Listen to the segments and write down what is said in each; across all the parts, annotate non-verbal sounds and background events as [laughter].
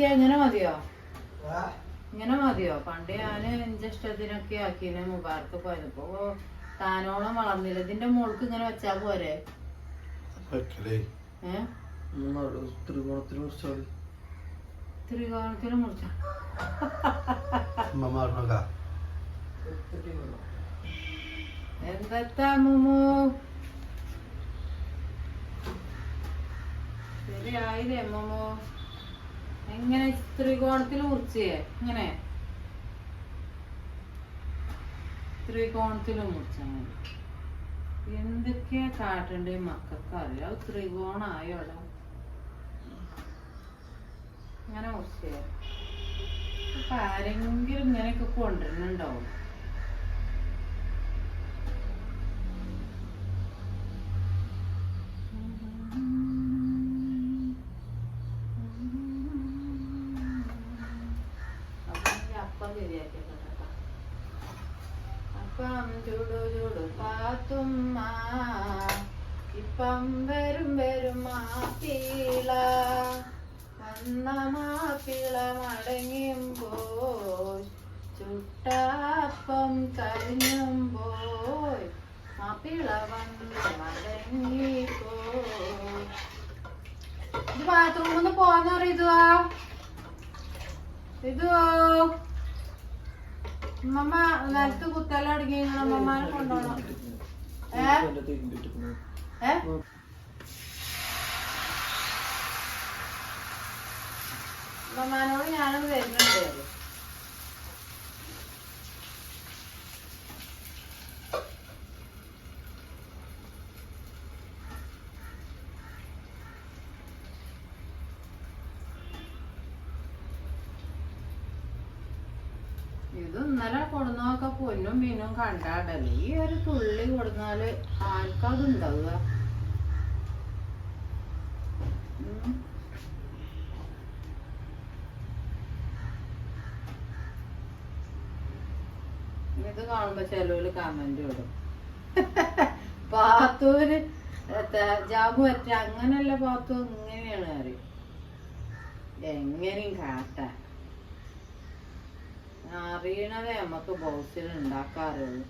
പാളി ഇങ്ങനെ മതിയോ? ഇങ്ങനെ മതിയോ? പണ്ട് ഞാൻ എന്റെ ഇഷ്ടത്തിനൊക്കെ ആക്കിനെ മുബാർക്ക് പോയപ്പോ താനോളം വളർന്നില്ല. ഇതിന്റെ മോൾക്ക് ഇങ്ങനെ വെച്ചാ പോരെ? ത്രികോണത്തിന് എന്താ മുമു? ശരിയായില്ലേ മുമു? എങ്ങനെ ത്രികോണത്തിൽ മുറിച്ചേ? ഇങ്ങനെ. ത്രികോണത്തിൽ മുറിച്ചാൽ മതി. എന്തൊക്കെയാ കാട്ടണ്ടേ മക്കൾക്ക്? അറിയാം ത്രികോണായോടാ. ഇങ്ങനെ മുറിച്ചേ. അപ്പൊ ആരെങ്കിലും ഇങ്ങനെയൊക്കെ കൊണ്ടുവരുന്നുണ്ടാവും. ശരിയാക്കിയിട്ടുണ്ട്. അപ്പം ചൂടു ചൂടു പാത്തുമ്മ ഇപ്പം വരും വരും മാപ്പിള വന്ന മാപ്പിള മടങ്ങുമ്പോൾ ചുട്ടപ്പം കരിഞ്ഞുമ്പോൾ മാപ്പിള വന്ന് മടങ്ങിപ്പോ ഇത് ബാത്റൂമിന്ന് പോന്നറിയതുവാ ഇതുവോ അമ്മമ്മ നിലത്ത് കുത്തല കൊണ്ടുപോകണം ഏ? ഏ? അമ്മമാനോട് ഞാനൊന്ന് വരുന്നുണ്ട്. ഇത് ഇന്നലെ കൊടുന്നൊക്കെ പൊന്നും മീനും കണ്ടാടല്ലേ ഈ ഒരു തുള്ളി കൊടുന്നാൽ ആർക്കത് ഉണ്ടാവുക. ഇത് കാണുമ്പോ ചെലവിൽ കമന്റ് ഇടും. [laughs] പാത്തൂര് ജാബു പറ്റ അങ്ങനല്ല പാത്തു ഇങ്ങനെയാണ് അറിയും എങ്ങനെയും കാട്ടാൻ അറിയണതേ നമുക്ക് ബോക്സിൽ ഉണ്ടാക്കാറുള്ളൂ.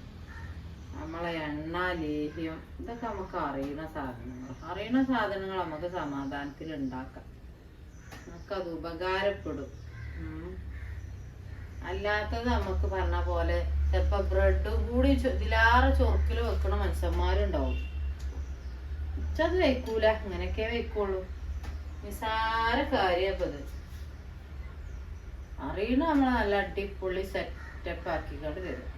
നമ്മളെ എണ്ണ ലേഹ്യം ഇതൊക്കെ നമുക്ക് അറിയുന്ന സാധനങ്ങൾ. അറിയണ സാധനങ്ങൾ നമുക്ക് സമാധാനത്തിൽ ഉണ്ടാക്കാം. നമുക്കത് ഉപകാരപ്പെടും. അല്ലാത്തത് നമുക്ക് പറഞ്ഞ പോലെ ചിലപ്പോൾ ബ്രെഡ് കൂടി ഇതിലാറ് ചൊറുക്കിൽ വെക്കണ മനുഷ്യന്മാരുണ്ടാവും. ഉച്ചത് വെക്കൂല അങ്ങനെയൊക്കെ വെക്കുള്ളൂ. നിസാര കാര്യപ്പോ ഇത് നമ്മൾ നല്ല അടിപൊളി സെറ്റപ്പ് ആക്കിക്കൊണ്ട് തരും.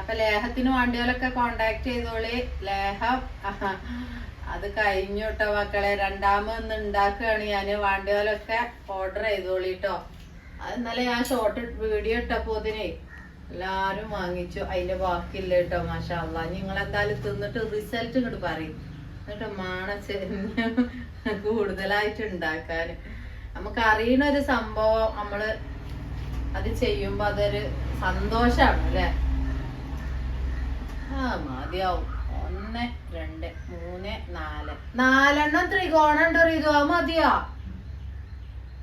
അപ്പൊ ലേഹത്തിന് വേണ്ടിയോലൊക്കെ കോണ്ടാക്ട് ചെയ്തോളി. ലേഹം അത് കഴിഞ്ഞു കേട്ടോ മക്കളെ രണ്ടാമതൊന്ന് ഉണ്ടാക്കുകയാണ് ഞാൻ വേണ്ടിയോലൊക്കെ ഓർഡർ ചെയ്തോളി കേട്ടോ അത് ഇന്നലെ ഞാൻ ഷോർട്ട് വീഡിയോ ഇട്ടപ്പോ ഇതിനെ എല്ലാരും വാങ്ങിച്ചു. അതിന്റെ ബാക്കിയില്ല കേട്ടോ മാഷാ നിങ്ങൾ എന്തായാലും തിന്നിട്ട് റിസൾട്ട് ഇങ്ങോട്ട് പറയും. എന്നിട്ട് മാണ കൂടുതലായിട്ട് ഉണ്ടാക്കാൻ നമുക്ക് അറിയണ ഒരു സംഭവം നമ്മൾ അത് ചെയ്യുമ്പോ അതൊരു സന്തോഷാണ് അല്ലേ? ആ മതിയാവും. ഒന്ന് രണ്ട് മൂന്ന് നാല്. നാലെണ്ണം ത്രികോണം ഉണ്ട് റിതു. ആ മതിയോ.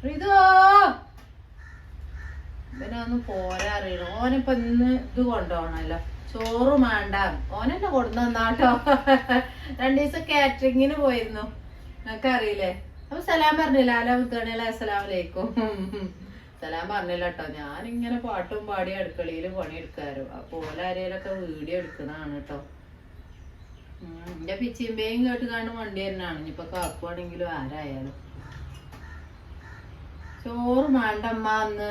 റിതു! ഇവനൊന്ന് പോരാ അറിയണം ഓനിപ്പൊ ഇന്ന് ഇത് കൊണ്ടുപോകണല്ലോ. ചോറ് വേണ്ട. ഓനെന്നെ കൊണ്ടുവന്നാട്ടോ. [laughs] രണ്ടു ദിവസം കാറ്ററിങ്ങിന് പോയിരുന്നു. അറിയില്ലേ അപ്പൊ സലാം പറഞ്ഞില്ല ആലാ മുത്തണില അസ്സലാം വലൈക്കും സലാം പറഞ്ഞില്ല കേട്ടോ ഇങ്ങനെ പാട്ടും പാടി അടുക്കളയിൽ പണിയെടുക്കാരോ അപ്പൊ ഓലാരേലൊക്കെ വീഡിയോ എടുക്കുന്നതാണ് കേട്ടോ എന്റെ പിച്ചിമ്പേയും കേട്ട് കാണുന്ന വണ്ടി തന്നെയാണ് ഇനിയിപ്പൊ കാക്കുവാണെങ്കിലും ആരായാലും. ചോറ് വേണ്ടമ്മ അന്ന്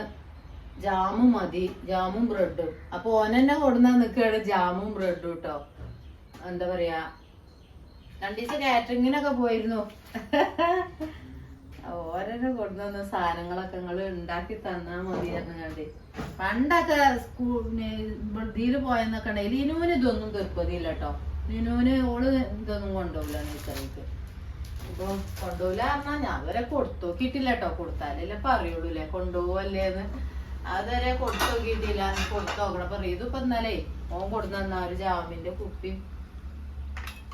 ജാമും മതി. ജാമും ബ്രെഡും. അപ്പൊ ഓനെന്നെ കൊടുന്ന നിക്കാണ് ജാമും ബ്രെഡും കേട്ടോ എന്താ പറയാ രണ്ടീസം കാറ്ററിങ്ങിനൊക്കെ പോയിരുന്നു. ഓരോന്നെ കൊണ്ടുവന്ന സാധനങ്ങളൊക്കെ നിങ്ങൾ ഉണ്ടാക്കി തന്നാ മതി പറഞ്ഞാണ്ട് പണ്ടൊക്കെ സ്കൂളിന് ഇതിൽ പോയെന്നൊക്കെ ഉണ്ടെങ്കിൽ ഇനുവിന് ഇതൊന്നും തീർപ്പതില്ല കേട്ടോ ഇനുവിന് ഓൾ ഇതൊന്നും കൊണ്ടുപോകില്ല നീച്ചറിക്ക് അപ്പൊ കൊണ്ടുപോകില്ല പറഞ്ഞാ ഞാൻ വരെ കൊടുത്തു നോക്കിയിട്ടില്ല കേട്ടോ കൊടുത്താലല്ലേ പറയുള്ളൂല്ലേ? കൊണ്ടുപോവല്ലേന്ന് അതുവരെ കൊടുത്തു നോക്കിയിട്ടില്ല കൊടുത്തു നോക്കണം അപ്പൊ ഇതിപ്പോ ഇന്നലെ ഓൻ തന്ന ഒരു ജാമിന്റെ കുപ്പി.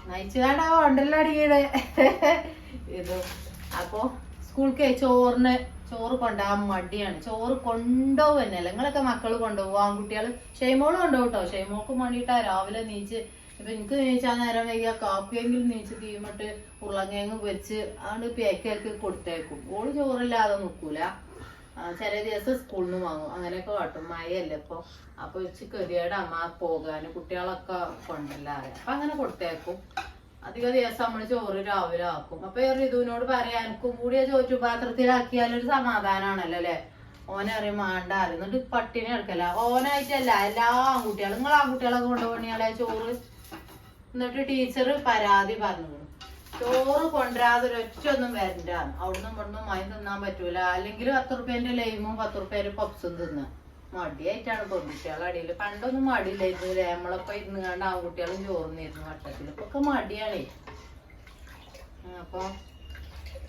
നയിച്ചു കാണാ ഉണ്ടല്ലോ [laughs] അടിയുടെ ഇത് അപ്പൊ സ്കൂൾക്ക് ചോറിന് ചോറ് കൊണ്ടുപോകാൻ മടിയാണ്. ചോറ് കൊണ്ടുപോകുന്നല്ല നിങ്ങളൊക്കെ മക്കൾ കൊണ്ടുപോകും ആൺകുട്ടികൾ ഷെയ്മോൾ കൊണ്ടുപോകും കേട്ടോ ഷെയ്മോൾക്ക് വേണ്ടിയിട്ടാ രാവിലെ നീച്ച്. ഇപ്പൊ എനിക്ക് നീച്ചാ നേരം വൈകിയ കാപ്പിയെങ്കിലും നീച്ച് തീമിട്ട് ഉരുളങ്ങേങ്ങ് വെച്ച് അതുകൊണ്ട് പേക്കേക്ക് കൊടുത്തേക്കും. ഓൾ ചോറില്ലാതെ നിക്കൂല. ചില ദിവസം സ്കൂളിൽ നിന്ന് വാങ്ങും. അങ്ങനെയൊക്കെ കാട്ടും. മഴയല്ലേ ഇപ്പൊ. അപ്പൊ ഉച്ചയ്ക്ക് കെതിയുടെ അമ്മ പോകാനും. കുട്ടികളൊക്കെ കൊണ്ടല്ലാതെ. അപ്പൊ അങ്ങനെ കൊടുത്തേക്കും. അധിക ദിവസം നമ്മൾ ചോറ് രാവിലെ ആക്കും. അപ്പൊ ഋതുവിനോട് പറയാ എനിക്കും കൂടി ആ ചോറ്റുപാത്രത്തിലാക്കിയാലൊരു സമാധാനാണല്ലോ അല്ലെ? ഓനെ അറിയും മാണ്ട എന്നിട്ട് പട്ടിണി കിടക്കല്ല. ഓനായിട്ടല്ല എല്ലാ ആൺകുട്ടികളും നിങ്ങൾ ആൺകുട്ടികളൊക്കെ കൊണ്ടുപോകണിയാളെ ചോറ്? എന്നിട്ട് ടീച്ചർ പരാതി പറഞ്ഞു. ചോറ് കൊണ്ടുവരാതെ ഒരൊറ്റൊന്നും വരണ്ട. അവിടുന്ന് ഇവിടുന്ന് മൈൻ തിന്നാൻ പറ്റൂല. അല്ലെങ്കിൽ പത്ത് റുപ്യന്റെ ലൈമും പത്ത് റുപ്യന്റെ പപ്സും തിന്ന്. മടിയായിട്ടാണ് പെൺകുട്ടികളെ അടിയിൽ പണ്ടൊന്നും മടിയില്ലായിരുന്നു നമ്മളൊക്കെ ഇരുന്ന് കണ്ട് ആൺകുട്ടികളും ചോർന്നിരുന്നു വട്ടത്തിൽ ഇപ്പൊ ഒക്കെ മടിയാണേ അപ്പൊ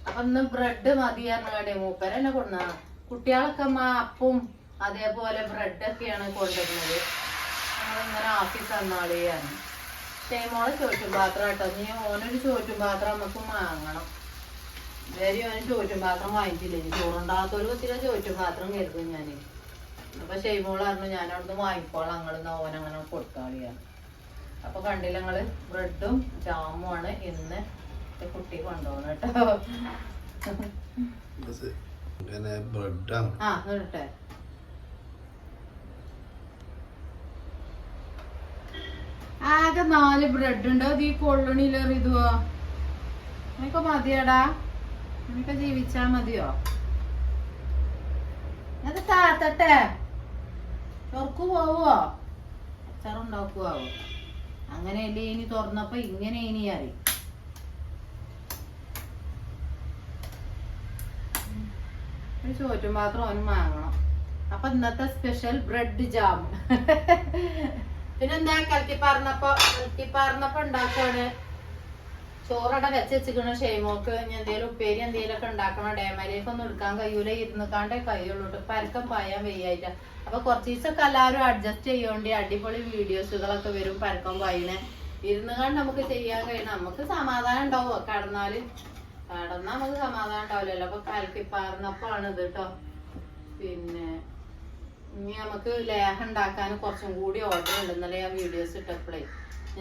അപ്പൊ ഇന്ന് ബ്രെഡ് മതി പറഞ്ഞാടേ മൂപ്പരെന്നെ കൊണ്ടുവന്ന കുട്ടികളൊക്കെ അമ്മ അപ്പും അതേപോലെ ബ്രെഡൊക്കെയാണ് കൊണ്ടുവരുന്നത്. നമ്മളിങ്ങനെ ആക്കി തന്നാളിയാണ് ക്ഷേമോളെ ചോറ്റും പാത്രം കേട്ടോ നീ ഓനൊരു ചോറ്റും പാത്രം നമുക്ക് വാങ്ങണം. വേറെ ഓന് ചോറ്റും പാത്രം വാങ്ങിച്ചില്ലേ. ചോറുണ്ടാകാത്തൊരു കുത്തിരി ചോറ്റും പാത്രം കരുതും ഞാൻ അപ്പൊ ഷെയ്മോൾ പറഞ്ഞു ഞാൻ അവിടുന്ന് വാങ്ങിക്കോളാം ഞങ്ങൾ ഓൻ അങ്ങനെ കൊടുക്കാളിയാണ്. അപ്പൊ കണ്ടില്ല ഞങ്ങൾ ബ്രെഡും ജാമുമാണ് ഇന്ന് കുട്ടി കൊണ്ടുപോകുന്നത് കേട്ടോ ആ ആകെ നാല് ബ്രെഡ് ഉണ്ട്. അത് ഈ കൊള്ളണില്ല ഇതുവോ. നിനക്ക് മതിയടാ. നിനക്ക് ജീവിച്ചാ മതിയോ? അത് താത്തട്ടെ. തുറക്കു പോവോ അച്ചാറുണ്ടാക്കുവോ? അങ്ങനെയല്ലേ ഇനി തുറന്നപ്പോ ഇങ്ങനെ ഇനി ഒരു ചോറ്റും പാത്രം അവന് വാങ്ങണം. അപ്പൊ ഇന്നത്തെ സ്പെഷ്യൽ ബ്രെഡ് ജാം പിന്നെന്താ കലക്കി പറഞ്ഞപ്പോ ഉണ്ടാക്കാണ് ചോറട വെച്ച് വെച്ചിക്കണ ഷെയ്മോക്ക് ഇനി എന്തേലും ഉപ്പേരി എന്തേലും ഒക്കെ ഉണ്ടാക്കണം. ഡേമലേക്ക് ഒന്നും എടുക്കാൻ കഴിയൂല. ഇരുന്ന് കാണ്ടേ കഴിയുള്ളൂ പരക്കം പായാൻ വയ്യായിട്ട. അപ്പൊ കുറച്ച് ദിവസമൊക്കെ എല്ലാവരും അഡ്ജസ്റ്റ് ചെയ്യോണ്ടി അടിപൊളി വീഡിയോസുകളൊക്കെ വരും പരക്കം പായണേ ഇരുന്ന് കണ്ട് നമുക്ക് ചെയ്യാൻ കഴിയണം. നമുക്ക് സമാധാനം ഉണ്ടാവോ. കടന്നാൽ കടന്നാ നമുക്ക് സമാധാനം ഉണ്ടാവില്ലല്ലോ. അപ്പൊ കലക്കി പറഞ്ഞപ്പോഴാണ് ഇത് കേട്ടോ പിന്നെ ഇനി നമുക്ക് ലേഹ ഉണ്ടാക്കാൻ കുറച്ചും കൂടി ഓർഡർ ഉണ്ടെന്നല്ലേ ആ വീഡിയോസ് ഇട്ടപ്പോഴേ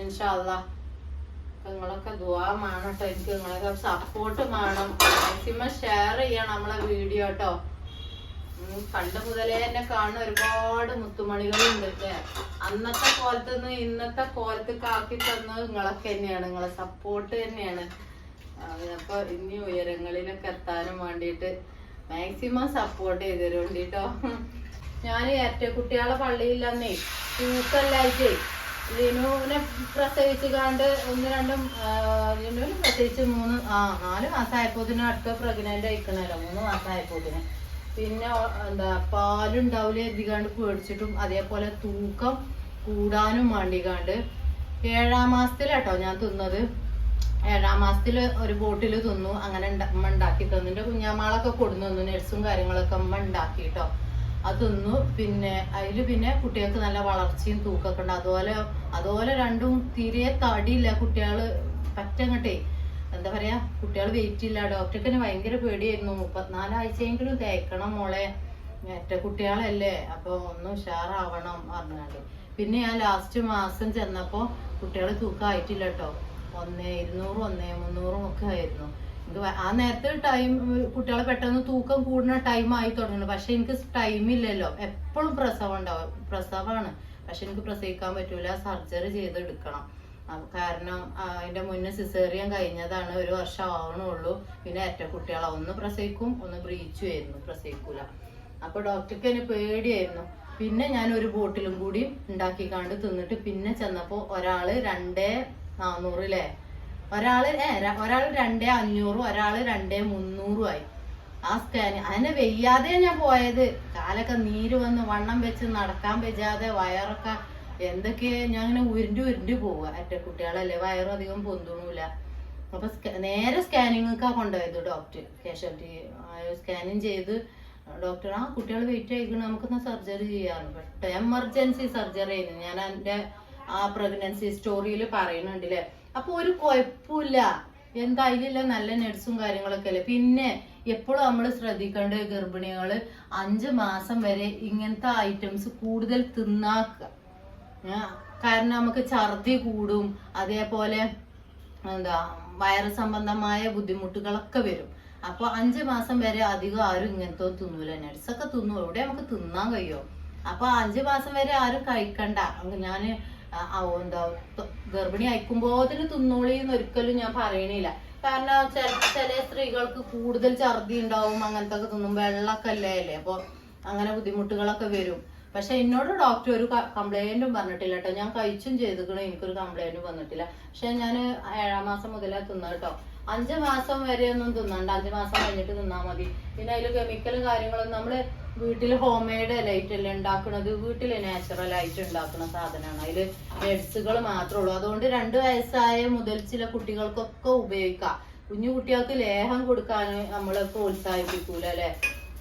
ഇൻഷാല്ല നിങ്ങളൊക്കെ ദുവാ വേണം കേട്ടോ എനിക്ക് നിങ്ങളൊക്കെ സപ്പോർട്ട് വേണം മാക്സിമം ഷെയർ ചെയ്യണം നമ്മളെ വീഡിയോ കേട്ടോ പണ്ട് മുതലേ എന്നെ കാണുന്ന ഒരുപാട് മുത്തുമണികളുണ്ട് അല്ലേ അന്നത്തെ കോലത്ത് നിന്ന് ഇന്നത്തെ കോലത്തേക്ക് കാക്കി തന്നത് നിങ്ങളൊക്കെ തന്നെയാണ്. നിങ്ങളെ സപ്പോർട്ട് തന്നെയാണ്. അപ്പൊ ഇനി ഉയരങ്ങളിലൊക്കെ എത്താനും വേണ്ടിയിട്ട് മാക്സിമം സപ്പോർട്ട് ചെയ്തരുണ്ടിട്ടോ ഞാൻ ഏറ്റ കുട്ടികളെ പള്ളിയില്ലെന്നേ തൂക്കല്ലായിട്ടേ ലിനുവിനെ പ്രസവിച്ച് കണ്ട് ഒന്ന് രണ്ടും ലിനുവിന് പ്രസവിച്ച് മൂന്ന് ആ നാല് മാസമായപ്പോത്തിന് അടുത്ത പ്രഗ്നന്റ് അയക്കണല്ലോ മൂന്ന് മാസമായപ്പോത്തിന് പിന്നെ എന്താ പാലുണ്ടാവില്ല എത്തിക്കാണ്ട് പേടിച്ചിട്ടും അതേപോലെ തൂക്കം കൂടാനും വേണ്ടിക്കാണ്ട് ഏഴാം മാസത്തിലാട്ടോ ഞാൻ തിന്നത്. ഏഴാം മാസത്തിൽ ഒരു ബോട്ടിൽ തിന്നു. അങ്ങനെ അമ്മ ഉണ്ടാക്കി തന്നു. എന്റെ കുഞ്ഞാമാളൊക്കെ കൊടുന്നു തന്നു. നഴ്സും കാര്യങ്ങളൊക്കെ അമ്മ ഉണ്ടാക്കി കേട്ടോ അത് തിന്നു. പിന്നെ അതിൽ പിന്നെ കുട്ടികൾക്ക് നല്ല വളർച്ചയും തൂക്കൊക്കെ ഉണ്ട് അതുപോലെ അതുപോലെ രണ്ടും തീരെ തടിയില്ല. കുട്ടികൾ പറ്റങ്ങട്ടെ. എന്താ പറയാ കുട്ടികൾ വെയിറ്റ് ഇല്ല. ഡോക്ടർക്ക് തന്നെ ഭയങ്കര പേടിയായിരുന്നു. മുപ്പത്തിനാലാഴ്ചയെങ്കിലും തേക്കണം മോളെ. മറ്റേ കുട്ടികളല്ലേ. അപ്പൊ ഒന്ന് ഉഷാറാവണം പറഞ്ഞാണ്ട്. പിന്നെ ഞാൻ ലാസ്റ്റ് മാസം ചെന്നപ്പോ കുട്ടികൾ തൂക്കമായിട്ടില്ല കേട്ടോ ഒന്നേ ഇരുന്നൂറും ഒന്നേ മുന്നൂറും ഒക്കെ ആയിരുന്നു. ആ നേരത്തെ ടൈം കുട്ടികളെ പെട്ടെന്ന് തൂക്കം കൂടുന്ന ടൈം ആയി തുടങ്ങുന്നു. പക്ഷെ എനിക്ക് ടൈം ഇല്ലല്ലോ. എപ്പോഴും പ്രസവം ഉണ്ടാവും. പ്രസവമാണ് പക്ഷെ എനിക്ക് പ്രസവിക്കാൻ പറ്റൂല സർജറി ചെയ്തെടുക്കണം. കാരണം അതിന്റെ മുന്നേ സിസേറിയൻ കഴിഞ്ഞതാണ് ഒരു വർഷം ആവണുള്ളൂ. പിന്നെ ഏറ്റ കുട്ടികളെ ഒന്ന് പ്രസവിക്കും ഒന്ന് ബ്രീച്ചു ആയിരുന്നു പ്രസവിക്കൂല. അപ്പൊ ഡോക്ടർക്ക് എന്നെ പേടിയായിരുന്നു. പിന്നെ ഞാൻ ഒരു ബോട്ടിലും കൂടി ഉണ്ടാക്കിക്കാണ്ട് തിന്നിട്ട് പിന്നെ ചെന്നപ്പോ ഒരാൾ രണ്ടേ നാന്നൂറില്ലേ ഒരാൾ ഏ ഒരാൾ രണ്ടേ അഞ്ഞൂറും ഒരാൾ രണ്ടേ മുന്നൂറും ആയി. ആ സ്കാൻ അതിനെ വെയ്യാതെ ഞാൻ പോയത്. കാലൊക്കെ നീര് വന്ന് വണ്ണം വെച്ച് നടക്കാൻ വെച്ചാതെ വയറൊക്കെ എന്തൊക്കെ ഞാൻ ഇങ്ങനെ ഉരുണ്ട് ഉരുണ്ട് പോവുക അറ്റ കുട്ടികളല്ലേ വയറും അധികം പൊന്തണൂല. അപ്പൊ നേരെ സ്കാനിങ്ങൊക്കെ കൊണ്ടുപോയത് ഡോക്ടർ കാഷ്വാലിറ്റി സ്കാനിങ് ചെയ്ത് ഡോക്ടർ ആ കുട്ടികൾ വെയിറ്റ് ആയിക്കണം. നമുക്കൊന്ന് സർജറി ചെയ്യാറുണ്ട് പക്ഷേ എമർജൻസി സർജറി ആയിരുന്നു. ഞാൻ എന്റെ ആ പ്രഗ്നൻസി സ്റ്റോറിയിൽ പറയുന്നുണ്ടല്ലേ. അപ്പൊ ഒരു കുഴപ്പമില്ല. എന്തായാലും നല്ല നഴ്സും കാര്യങ്ങളൊക്കെ അല്ലേ. പിന്നെ എപ്പോഴും നമ്മൾ ശ്രദ്ധിക്കേണ്ട ഗർഭിണികൾ അഞ്ച് മാസം വരെ ഇങ്ങനത്തെ ഐറ്റംസ് കൂടുതൽ തിന്നാക്കുക കാരണം നമുക്ക് ഛർദി കൂടും അതേപോലെ എന്താ വയറ് സംബന്ധമായ ബുദ്ധിമുട്ടുകളൊക്കെ വരും. അപ്പൊ അഞ്ച് മാസം വരെ അധികം ആരും ഇങ്ങനത്തെ തിന്നൂല. നട്സൊക്കെ തിന്നു. ഇവിടെ നമുക്ക് തിന്നാൻ കഴിയോ? അപ്പൊ അഞ്ച് മാസം വരെ ആരും കഴിക്കണ്ട. ഞാൻ എന്താ ഗർഭിണി അയക്കുമ്പോതിന് തിന്നോളി എന്ന് ഒരിക്കലും ഞാൻ പറയണില്ല. കാരണം ചില ചില സ്ത്രീകൾക്ക് കൂടുതൽ ഛർദി ഉണ്ടാവും അങ്ങനത്തെ ഒക്കെ തിന്നും. വെള്ളമൊക്കെ അല്ലേ? അല്ലേ അപ്പൊ അങ്ങനെ ബുദ്ധിമുട്ടുകളൊക്കെ വരും. പക്ഷെ എന്നോട് ഡോക്ടർ ഒരു കംപ്ലൈന്റും പറഞ്ഞിട്ടില്ല കേട്ടോ. ഞാൻ കഴിച്ചും ചെയ്തിക്കണു. എനിക്കൊരു കംപ്ലൈന്റും വന്നിട്ടില്ല. പക്ഷെ ഞാൻ ഏഴാം മാസം മുതലേ തിന്ന കേട്ടോ. അഞ്ച് മാസം വരെ ഒന്നും തിന്നണ്ട. അഞ്ച് മാസം കഴിഞ്ഞിട്ട് തിന്നാൽ മതി. പിന്നെ അതിൽ കെമിക്കലും കാര്യങ്ങളും നമ്മൾ വീട്ടിൽ ഹോം മെയ്ഡ് ലൈറ്റ് അല്ലേ ഉണ്ടാക്കുന്നത് വീട്ടിൽ നാച്ചുറൽ ആയിട്ട് ഉണ്ടാക്കുന്ന സാധനമാണ്. അതിൽ എഡ്സുകൾ മാത്രമേ ഉള്ളൂ അതുകൊണ്ട് രണ്ട് വയസ്സായ മുതൽ ചില കുട്ടികൾക്കൊക്കെ ഉപയോഗിക്കാം. കുഞ്ഞു കുട്ടികൾക്ക് ലേഹം കൊടുക്കാൻ നമ്മൾ പ്രോത്സാഹിപ്പിക്കൂല അല്ലെ?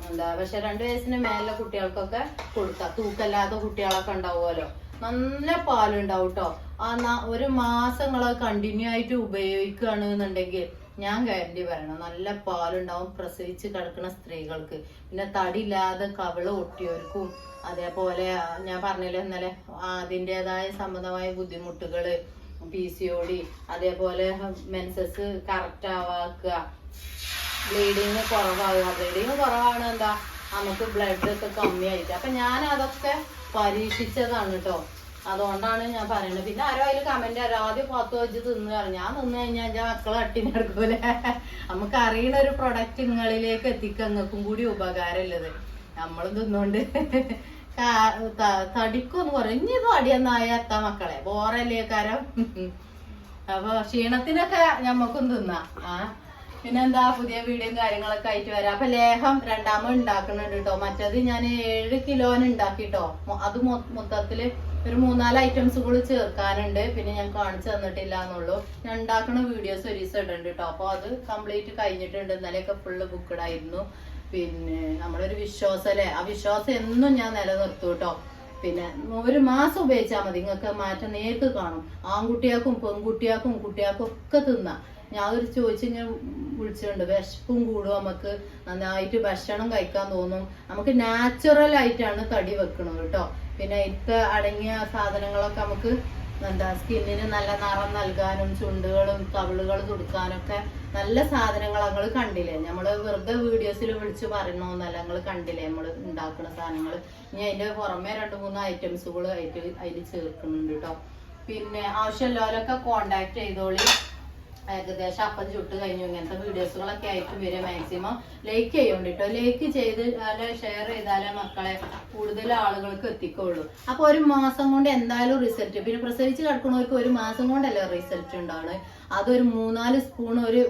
എന്താ പക്ഷെ രണ്ടു വയസ്സിന് മേലെ കുട്ടികൾക്കൊക്കെ കൊടുക്കാം. തൂക്കല്ലാത്ത കുട്ടികളൊക്കെ ഉണ്ടാവുമല്ലോ. നല്ല പാലുണ്ടാവും കേട്ടോ ആ ഒരു മാസങ്ങൾ കണ്ടിന്യൂ ആയിട്ട് ഉപയോഗിക്കുകയാണ് എന്നുണ്ടെങ്കിൽ ഞാൻ ഗ്യാരണ്ടി പറയണം? നല്ല പാലുണ്ടാവും പ്രസവിച്ച് കിടക്കുന്ന സ്ത്രീകൾക്ക്. പിന്നെ തടിയില്ലാതെ കവിൾ ഒട്ടിയവർക്കും അതേപോലെ ഞാൻ പറഞ്ഞില്ല ഇന്നലെ അതിന്റെതായ സംബന്ധമായ ബുദ്ധിമുട്ടുകൾ പി സി ഒ ഡി അതേപോലെ മെൻസസ് കറക്റ്റ് ആവാക്കുക. ബ്ലീഡിങ് കുറവാകുക. ബ്ലീഡിങ് കുറവാണ് എന്താ? നമുക്ക് ബ്ലഡ് ഒക്കെ കമ്മിയായിട്ട്. അപ്പൊ ഞാൻ അതൊക്കെ പരീക്ഷിച്ചതാണ് കേട്ടോ അതുകൊണ്ടാണ് ഞാൻ പറയുന്നത്. പിന്നെ ആരോ അതിൽ കമന്റ് ആരോ ആദ്യം പത്ത് വെച്ച് തിന്നു പറഞ്ഞു. ഞാൻ നിന്ന് കഴിഞ്ഞാൽ എന്റെ മക്കളെ അട്ടിനെടുക്കൂലെ നമുക്ക് അറിയണ ഒരു പ്രൊഡക്റ്റ് നിങ്ങളിലേക്ക് എത്തിക്കുക നിങ്ങൾക്കും കൂടി ഉപകാരമുള്ളത്. നമ്മൾ തിന്നോണ്ട് തടിക്കൊന്ന് ത- തടിക്കൊന്നും പറയും. ഇനി ഇത് അടിയൊന്നായ എത്താ മക്കളെ. ബോറല്ലേ കാരം അപ്പൊ ക്ഷീണത്തിനൊക്കെ ഞമ്മക്കും തിന്നാം. ആ പിന്നെന്താ? പുതിയ വീഡിയോയും കാര്യങ്ങളൊക്കെ ആയിട്ട് വരാം. അപ്പൊ ലേഹം രണ്ടാമത് ഉണ്ടാക്കുന്നുണ്ട് കേട്ടോ. മറ്റത് ഞാൻ ഏഴ് കിലോന് ഉണ്ടാക്കിട്ടോ. അത് മൊത്തത്തിൽ ഒരു മൂന്നാൽ ഐറ്റംസ് കൂടി ചേർക്കാനുണ്ട്. പിന്നെ ഞാൻ കാണിച്ചു തന്നിട്ടില്ല എന്നുള്ളൂ. ഞാൻ ഉണ്ടാക്കുന്ന വീഡിയോസ് ഒരു ദിവസം ഇടുന്നുണ്ട് കേട്ടോ അപ്പൊ അത് കംപ്ലീറ്റ് കഴിഞ്ഞിട്ടുണ്ട്. ഇന്നലെയൊക്കെ ഫുള്ള് ബുക്ക്ഡായിരുന്നു പിന്നെ നമ്മളൊരു വിശ്വാസം അല്ലേ ആ വിശ്വാസം എന്നും ഞാൻ നിലനിർത്തും കേട്ടോ പിന്നെ ഒരു മാസം ഉപയോഗിച്ചാൽ മതി. നിങ്ങൾക്ക് മാറ്റം നേരിട്ട് കാണും. ആൺകുട്ടിയാക്കും പെൺകുട്ടിയാക്കും കുട്ടിയാക്കും ഒക്കെ തിന്നാം. ഞാൻ ഒരു ചോദിച്ചു ഞാൻ വിളിച്ചിട്ടുണ്ട്. വിശപ്പും കൂടും നമുക്ക്. നന്നായിട്ട് ഭക്ഷണം കഴിക്കാൻ തോന്നും. നമുക്ക് നാച്ചുറൽ ആയിട്ടാണ് തടി വെക്കണത് കേട്ടോ. പിന്നെ ഇത്ത അടങ്ങിയ സാധനങ്ങളൊക്കെ നമുക്ക് എന്താ സ്കിന്നിന് നല്ല നിറം നൽകാനും ചുണ്ടുകളും കവിളുകൾ തുടുക്കാനൊക്കെ നല്ല സാധനങ്ങൾ ഞങ്ങൾ കണ്ടില്ലേ? നമ്മൾ വെറുതെ വീഡിയോസിൽ വിളിച്ച് പറയണമെന്നല്ല ഞങ്ങൾ കണ്ടില്ലേ? നമ്മൾ ഉണ്ടാക്കുന്ന സാധനങ്ങൾ ഇനി അതിന്റെ പുറമെ രണ്ട് മൂന്ന് ഐറ്റംസുകൾ അതിൽ ചേർക്കുന്നുണ്ട് കേട്ടോ പിന്നെ ആവശ്യമുള്ളവരൊക്കെ കോണ്ടാക്ട് ചെയ്തോളി. ഏകദേശം അപ്പം ചുട്ട് കഴിഞ്ഞു. ഇങ്ങനത്തെ വീഡിയോസുകളൊക്കെ ആയിട്ട് വരും മാക്സിമം ലൈക്ക് ചെയ്യോണ്ട് കേട്ടോ ലൈക്ക് ചെയ്താലേ ഷെയർ ചെയ്താലേ മക്കളെ കൂടുതൽ ആളുകൾക്ക് എത്തിക്കുള്ളൂ. അപ്പൊ ഒരു മാസം കൊണ്ട് എന്തായാലും റിസൾട്ട് പിന്നെ പ്രസവിച്ച് കിടക്കുന്നവർക്ക് ഒരു മാസം കൊണ്ടല്ലേ റിസൾട്ട് ഉണ്ടാവുന്നത് അതൊരു മൂന്നാൽ സ്പൂൺ ഒരു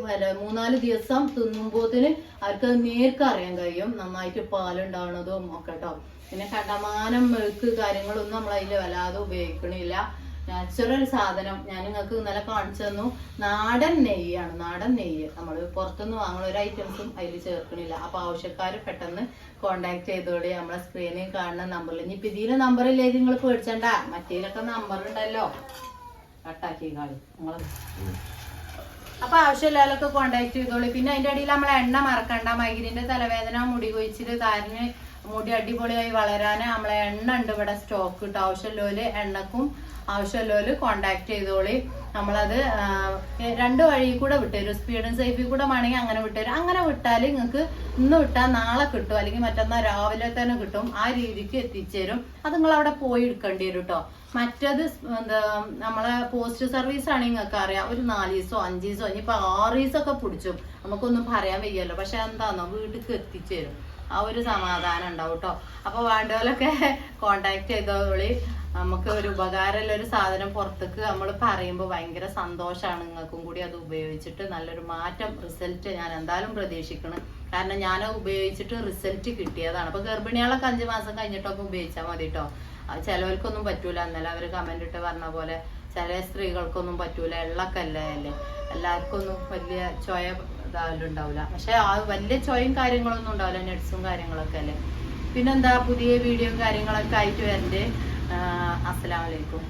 മൂന്നാൽ ദിവസം തിന്നുമ്പോത്തിന് അവർക്ക് നേർക്ക് അറിയാൻ കഴിയും. നന്നായിട്ട് പാലുണ്ടാവണതും ഒക്കെ കേട്ടോ പിന്നെ കണ്ടമാനം മെഴുക്ക് കാര്യങ്ങളൊന്നും നമ്മൾ അതിൽ വല്ലാതെ ഉപയോഗിക്കണില്ല. നാച്ചുറൽ സാധനം. ഞാൻ നിങ്ങൾക്ക് ഇന്നലെ കാണിച്ചു തന്നു. നാടൻ നെയ്യാണ്. നാടൻ നെയ്യ്. നമ്മൾ പുറത്തുനിന്ന് വാങ്ങുന്ന ഒരു ഐറ്റംസും അതിൽ ചേർക്കണില്ല. അപ്പൊ ആവശ്യക്കാർ പെട്ടെന്ന് കോണ്ടാക്ട് ചെയ്തോളി നമ്മളെ സ്ക്രീനിൽ കാണുന്ന നമ്പറിൽ ഇനി ഇപ്പൊ ഇതിലെ ഇല്ലേ? നിങ്ങൾ പേടിച്ചണ്ട. മറ്റേലൊക്കെ നമ്പർ ഉണ്ടല്ലോ. കട്ടാക്കി കാളി. നിങ്ങൾ അപ്പൊ ആവശ്യമില്ലാതൊക്കെ കോണ്ടാക്ട് ചെയ്തോളി. പിന്നെ അതിന്റെ അടിയിൽ നമ്മളെ എണ്ണ മറക്കണ്ട. മൈഗ്രീന്റെ തലവേദന മുടി കൊഴിച്ചിട്ട് താരന് മുടി അടിപൊളിയായി വളരാൻ നമ്മളെ എണ്ണ ഉണ്ട് ഇവിടെ സ്റ്റോക്ക് ഇട്ട് ആവശ്യമില്ലോൽ എണ്ണക്കും ആവശ്യമുള്ളവര് കോണ്ടാക്ട് ചെയ്തോളി. നമ്മളത് രണ്ട് വഴി കൂടെ വിട്ടുതരും. സ്പീഡും സേഫിൽ കൂടെ വേണമെങ്കിൽ അങ്ങനെ വിട്ടുതരും. അങ്ങനെ വിട്ടാൽ നിങ്ങൾക്ക് ഇന്ന് വിട്ടാൽ നാളെ കിട്ടും. അല്ലെങ്കിൽ മറ്റന്നാൾ രാവിലെ തന്നെ കിട്ടും. ആ രീതിക്ക് എത്തിച്ചേരും. അത് നിങ്ങൾ അവിടെ പോയി എടുക്കേണ്ടി വരും കേട്ടോ മറ്റത് എന്താ നമ്മളെ പോസ്റ്റ് സർവീസ് ആണെങ്കിൽ നിങ്ങൾക്ക് അറിയാം. ഒരു നാല് ദിവസമോ അഞ്ച് ദിവസമോ ഇനിയിപ്പോ ആറ് ദിവസമൊക്കെ പിടിച്ചു. നമുക്കൊന്നും പറയാൻ വയ്യല്ലോ. പക്ഷെ എന്താണോ വീട്ടിലേക്ക് എത്തിച്ചേരും. ആ ഒരു സമാധാനം ഉണ്ടാവും കേട്ടോ അപ്പൊ വേണ്ടവരൊക്കെ കോണ്ടാക്ട് ചെയ്തോളി നമുക്ക് ഒരു ഉപകാരമുള്ള ഒരു സാധനം പുറത്തേക്ക് നമ്മൾ പറയുമ്പോൾ ഭയങ്കര സന്തോഷമാണ് നിങ്ങൾക്കും കൂടി അത് ഉപയോഗിച്ചിട്ട് നല്ലൊരു മാറ്റം റിസൾട്ട് ഞാൻ എന്തായാലും പ്രതീക്ഷിക്കണം. കാരണം ഞാൻ ഉപയോഗിച്ചിട്ട് റിസൾട്ട് കിട്ടിയതാണ്. അപ്പൊ ഗർഭിണികളൊക്കെ അഞ്ചു മാസം കഴിഞ്ഞിട്ടൊക്കെ ഉപയോഗിച്ചാൽ മതി കേട്ടോ ചിലവർക്കൊന്നും പറ്റൂല. എന്നല്ല അവർ കമന്റ് ഇട്ട് പറഞ്ഞ പോലെ ചില സ്ത്രീകൾക്കൊന്നും പറ്റൂല. എള്ളക്കല്ലേ അല്ലേ? എല്ലാവർക്കും ഒന്നും വലിയ ചോയ ഇതാവലുണ്ടാവില്ല പക്ഷെ ആ വലിയ ചോയും കാര്യങ്ങളൊന്നും ഉണ്ടാവില്ല നട്സും കാര്യങ്ങളൊക്കെ അല്ലേ? പിന്നെന്താ പുതിയ വീഡിയോയും കാര്യങ്ങളൊക്കെ ആയിട്ട് വരണ്ടേ. അസ്സലാമലൈക്കും